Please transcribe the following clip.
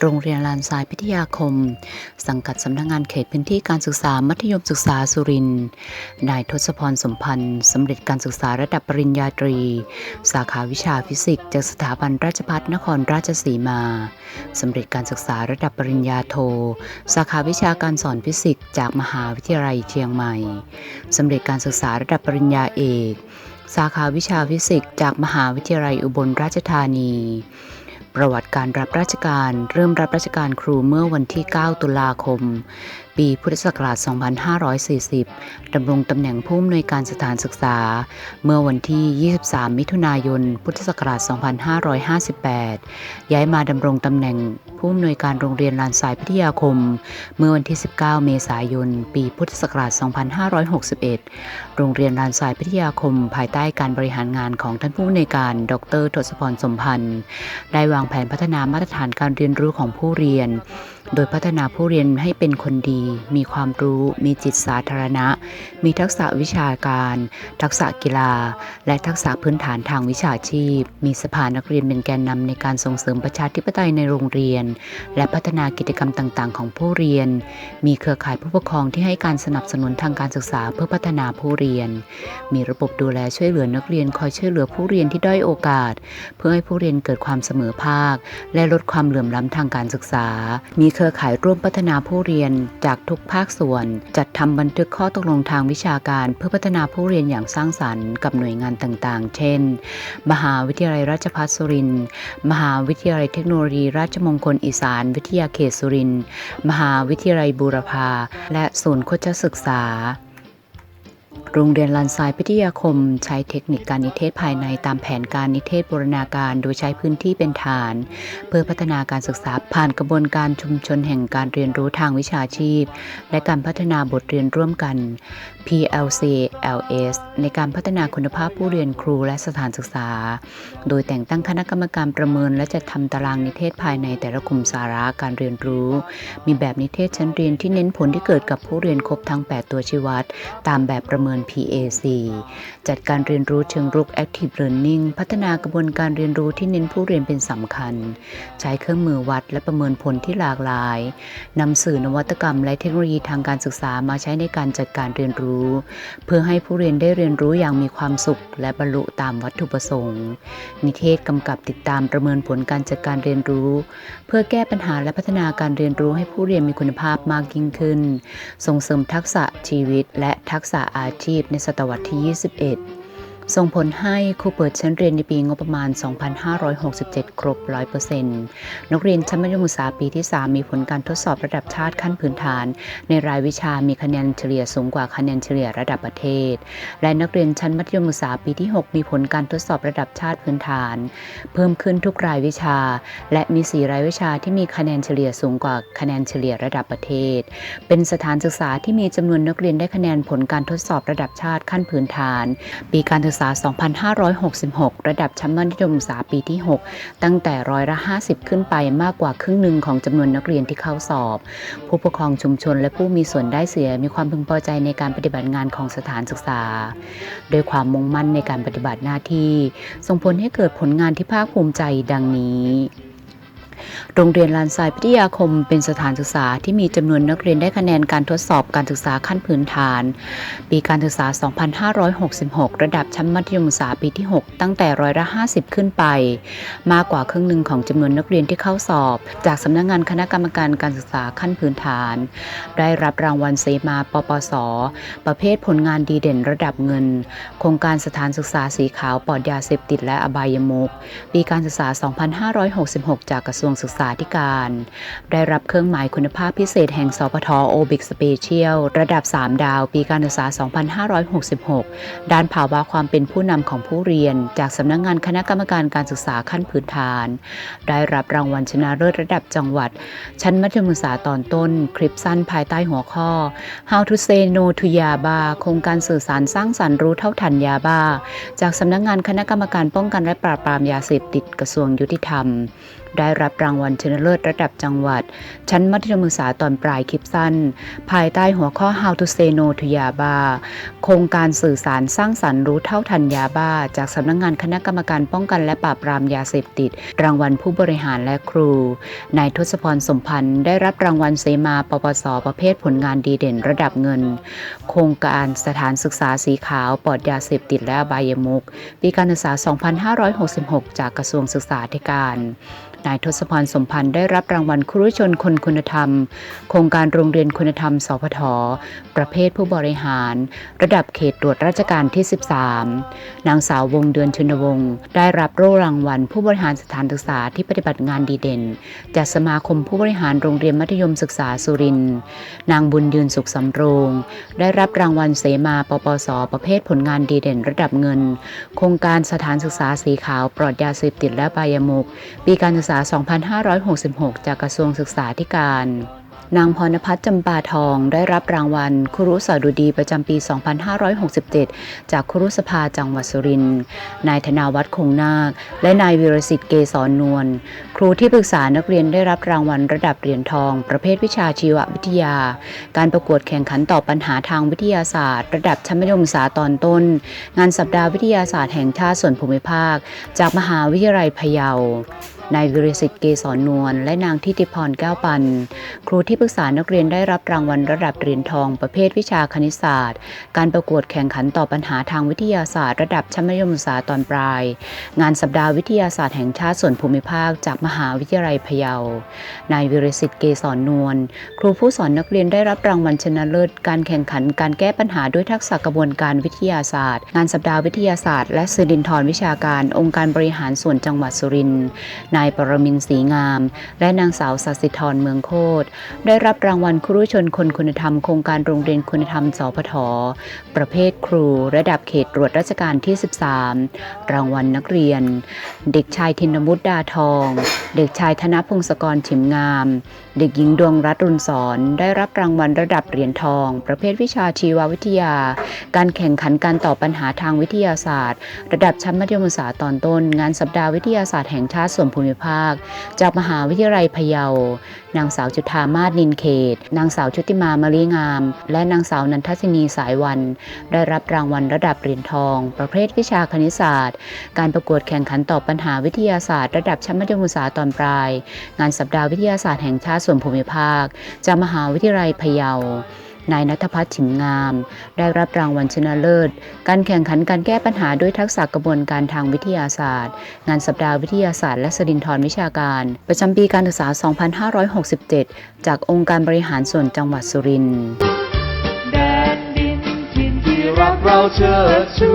โรงเรียนลานทรายพิทยาคม สังกัดสำนักงานเขตพื้นที่การศึกษามัธยมศึกษาสุรินทร์นายทศพรสมพันธ์สำเร็จการศึกษาระดับปริญญาตรี สาขาวิชาฟิสิกส์จากสถาบันราชภัฏนครราชสีมาสำเร็จการศึกษาระดับปริญญาโท สาขาวิชาการสอนฟิสิกส์จากมหาวิทยาลัยเชียงใหม่สำเร็จการศึกษาระดับปริญญาเอก สาขาวิชาฟิสิกส์จากมหาวิทยาลัยอุบลราชธานี ประวัติการรับราชการเริ่มรับราชการครูเมื่อวันที่ 9 ตุลาคม ปีพุทธศักราช 2540 ดำรงตำแหน่งผู้อำนวยการสถานศึกษา เมื่อวันที่ 23 มิถุนายน พุทธศักราช 2558 ย้ายมาดำรงตำแหน่ง ผู้อำนวยการโรงเรียนลานทรายพิทยาคม เมื่อวันที่ 19 เมษายน ปีพุทธศักราช 2561 โรงเรียนลานทรายพิทยาคม ภายใต้การบริหารงานของท่านผู้อำนวยการ ดรทศพรสมพันธ์ ได้วางแผนพัฒนามาตรฐานการเรียนรู้ของผู้เรียน โดยพัฒนาผู้เรียนให้เป็นคนดี มีความรู้ มีจิตสาธารณะ มีทักษะวิชาการ ทักษะกีฬา และทักษะพื้นฐานทางวิชาชีพ มีสภานักเรียนเป็นแกนนำในการส่งเสริมประชาธิปไตยในโรงเรียนและพัฒนากิจกรรมต่าง ๆ ของผู้เรียน มีเครือข่ายผู้ปกครองที่ให้การสนับสนุนทางการศึกษาเพื่อพัฒนาผู้เรียน มีระบบดูแลช่วยเหลือนักเรียนคอยช่วยเหลือผู้เรียนที่ด้อยโอกาส เพื่อให้ผู้เรียนเกิดความเสมอภาค และลดความเหลื่อมล้ำทางการศึกษา มีเครือข่ายร่วมพัฒนาผู้เรียนจากทุกภาคส่วน จัดทำบันทึกข้อตกลงทางวิชาการเพื่อพัฒนาผู้เรียนอย่างสร้างสรรค์กับหน่วยงานต่างๆ เช่น มหาวิทยาลัยราชภัฏสุรินทร์ มหาวิทยาลัยเทคโนโลยีราชมงคลอีสาน วิทยาเขตสุรินทร์มหาวิทยาลัยบูรพา และศูนย์โคชศึกษา โรงเรียนลันทรายพิทยาคม ใช้เทคนิคการนิเทศภายในตามแผนการนิเทศบูรณาการโดยใช้พื้นที่เป็นฐาน เพื่อพัฒนาการศึกษาผ่านกระบวนการชุมชนแห่งการเรียนรู้ทางวิชาชีพ และการพัฒนาบทเรียนร่วมกัน PLC LS ในการพัฒนาคุณภาพผู้เรียนครูและสถานศึกษา โดยแต่งตั้งคณะกรรมการประเมิน และจัดทำตารางนิเทศภายในแต่ละกลุ่มสาระการเรียนรู้ มีแบบนิเทศชั้นเรียนที่เน้นผลที่เกิดกับผู้เรียนครบทั้ง 8 ตัวชี้วัด ตามแบบประเมิน PAC จัดการเรียนรู้เชิงรุก Active Learning พัฒนากระบวนการเรียนรู้ที่เน้นผู้เรียนเป็นสำคัญ ใช้เครื่องมือวัดและประเมินผลที่หลากหลายนำสื่อนวัตกรรมและเทคโนโลยีทางการศึกษามาใช้ในการจัดการเรียนรู้ เพื่อให้ผู้เรียนได้เรียนรู้อย่างมีความสุข และบรรลุตามวัตถุประสงค์ นิเทศกำกับติดตามประเมินผลการจัดการเรียนรู้ เพื่อแก้ปัญหาและพัฒนาการเรียนรู้ให้ผู้เรียนมีคุณภาพมากยิ่งขึ้น ส่งเสริมทักษะชีวิตและทักษะอาชีพในศตวรรษที่ 21 ส่งผลให้ครูเปิดชั้นเรียนในปีงบประมาณ 2567 ครบ 100%นักเรียนชั้นมัธยมศึกษาปีที่ 3 มีผลการทดสอบระดับชาติขั้นพื้นฐาน ในรายวิชามีคะแนนเฉลี่ยสูงกว่าคะแนนเฉลี่ยระดับประเทศ และนักเรียนชั้นมัธยมศึกษาปีที่ 6 มีผลการทดสอบระดับชาติพื้นฐาน เพิ่มขึ้นทุกรายวิชา และมี 4 รายวิชาที่มีคะแนนเฉลี่ยสูงกว่าคะแนนเฉลี่ยระดับประเทศ เป็นสถานศึกษาที่มีจำนวนนักเรียนได้คะแนนผลการทดสอบระดับชาติขั้นพื้นฐาน ปีการศึกษา 2566 ระดับชั้นมัธยมศึกษาปีที่ 6 ตั้งแต่ร้อยละ 50 ขึ้นไปมากกว่าครึ่งหนึ่งของจำนวนนักเรียนที่เข้าสอบ ผู้ปกครองชุมชนและผู้มีส่วนได้เสียมีความพึงพอใจในการปฏิบัติงานของสถานศึกษา โดยความมุ่งมั่นในการปฏิบัติหน้าที่ ส่งผลให้เกิดผลงานที่ภาคภูมิใจดังนี้ โรงเรียนลานทรายพิทยาคมเป็นสถานศึกษาที่มีจำนวนนักเรียนได้คะแนนการทดสอบการศึกษาขั้นพื้นฐาน ปีการศึกษา 2566 ระดับชั้นมัธยมศึกษาปีที่ 6 ตั้งแต่ร้อยละ 50 ขึ้นไป มากกว่าครึ่งหนึ่งของจำนวนนักเรียนที่เข้าสอบ จากสำนักงงานคณะกรรมการการศึกษาขั้นพื้นฐาน ได้รับรางวัลเสมาปปส ประเภทผลงานดีเด่นระดับเงิน โครงการสถานศึกษาสีขาวปลอดยาเสพติดและอบายมุขปีการศึกษา 2566 จากกระทรวงศึกษาธิการ ได้รับเครื่องหมายคุณภาพพิเศษแห่งสพทโอบิกสเปเชียลระดับ 3 ดาว ปีการศึกษา 2566 ด้านภาวะความเป็นผู้นำของผู้เรียน จากสำนักงงานคณะกรรมการการศึกษาขั้นพื้นฐาน ได้รับรางวัลชนะเลิศระดับจังหวัด ชั้นมัธยมศึกษาตอนต้น คลิปสั้นภายใต้หัวข้อ How to say no to Yaba โครงการสื่อสารสร้างสรรค์รู้เท่าทันยาบ้าจากสำนักงานคณะกรรมการป้องกันและปราบปรามยาเสพติดกระทรวงยุติธรรม ได้รับรางวัลชนะเลิศระดับจังหวัด ชั้นมัธยมศึกษาตอนปลายคลิปสั้น ภายใต้หัวข้อ How to say no to Yaba โครงการสื่อสารสร้างสรรค์รู้เท่าทันยาบ้า จากสำนักงงานคณะกรรมการป้องกันและปราบปรามยาเสพติด รางวัลผู้บริหารและครู นายทศพรสมพันธ์ได้รับรางวัลเสมาปปสประเภทผลงานดีเด่นระดับเงิน โครงการสถานศึกษาสีขาวปลอดยาเสพติดและอบายมุกปีการศึกษา 2566 จากกระทรวงศึกษาธิการนายทศพรสมพันธ์ได้รับรางวัลครุชนคนคุณธรรม โครงการโรงเรียนคุณธรรม สพท ประเภทผู้บริหาร ระดับเขตตรวจราชการที่ 13 นางสาววงเดือนชนวงศ์ได้รับโล่รางวัล ผู้บริหารสถานศึกษาที่ปฏิบัติงานดีเด่น จากสมาคมผู้บริหารโรงเรียนมัธยมศึกษาสุรินทร์นางบุญยืนสุขสำโรง ได้รับรางวัลเสมาปปส ประเภทผลงานดีเด่น ระดับเงิน โครงการสถานศึกษาสีขาวปลอดยาเสพติดและบายมุกปีการศึกษา 2566 จากกระทรวงศึกษาธิการ นางพรณพัฒน์จำปาทองได้รับรางวัลครุสาดุดีประจำปี 2567 จากครุสภาจังหวัดสุรินทร์ นายธนาวัฒน์คงนาค และนายวิรสิทธิ์เกษรนวล ครูที่ปรึกษานักเรียนได้รับรางวัลระดับเหรียญทอง ประเภทวิชาชีววิทยา การประกวดแข่งขันตอบปัญหาทางวิทยาศาสตร์ ระดับชั้นมัธยมศึกษาตอนต้น งานสัปดาห์วิทยาศาสตร์แห่งชาติส่วนภูมิภาค จากมหาวิทยาลัยพะเยา นายวิริสิทธิ์เกษรนวลและนางทิติพรแก้วปัน ครูที่ปรึกษานักเรียนได้รับรางวัลระดับเหรียญทองประเภทวิชาคณิตศาสตร์ การประกวดแข่งขันตอบปัญหาทางวิทยาศาสตร์ ระดับชั้นมัธยมศึกษาตอนปลาย งานสัปดาห์วิทยาศาสตร์แห่งชาติส่วนภูมิภาคจากมหาวิทยาลัยพะเยา นายวิริสิทธิ์เกษรนวลครูผู้สอนนักเรียนได้รับรางวัลชนะเลิศการแข่งขันการแก้ปัญหาด้วยทักษะกระบวนการวิทยาศาสตร์ งานสัปดาห์วิทยาศาสตร์ และสิรินทรวิชาการองค์การบริหารส่วนจังหวัดสุรินทร์นายปรมินทร์ศรีงาม และนางสาวสัสิธรเมืองโคตรได้รับรางวัลครูชนคนคุณธรรมโครงการโรงเรียนคุณธรรมสพทประเภทครูระดับเขตตรวจราชการที่ 13 รางวัลนักเรียน เด็กชายธินมุตดาทอง เด็กชายธนพงศกรฉิมงาม เด็กหญิงดวงรัตน์รุนสอนได้รับรางวัลระดับเหรียญทอง ประเภทวิชาชีววิทยา การแข่งขันการตอบปัญหาทางวิทยาศาสตร์ ระดับชั้นมัธยมศึกษาตอนต้น งานสัปดาห์วิทยาศาสตร์แห่งชาติส่วนภูมิภาค จากมหาวิทยาลัยพะเยา นางสาวจุธามาศนินเขต นางสาวชุติมามะลิงาม และนางสาวนันทศินีสายวัน ได้รับรางวัลระดับเหรียญทอง ประเภทวิชาคณิตศาสตร์ การประกวดแข่งขันตอบปัญหาวิทยาศาสตร์ ระดับชั้นมัธยมศึกษาตอนปลาย งานสัปดาห์วิทยาศาสตร์แห่งชาติส่วนภูมิภาค จากมหาวิทยาลัยพะเยา นายนัทพัฒน์ฉิมงาม ได้รับรางวัลชนะเลิศ การแข่งขันการแก้ปัญหาด้วยทักษะกระบวนการทางวิทยาศาสตร์ งานสัปดาห์วิทยาศาสตร์และสรินทรวิชาการ ประจำปีการศึกษา 2567 จากองค์การบริหารส่วนจังหวัดสุรินทร์แดนดินถิ่นที่รักเราเชิดชู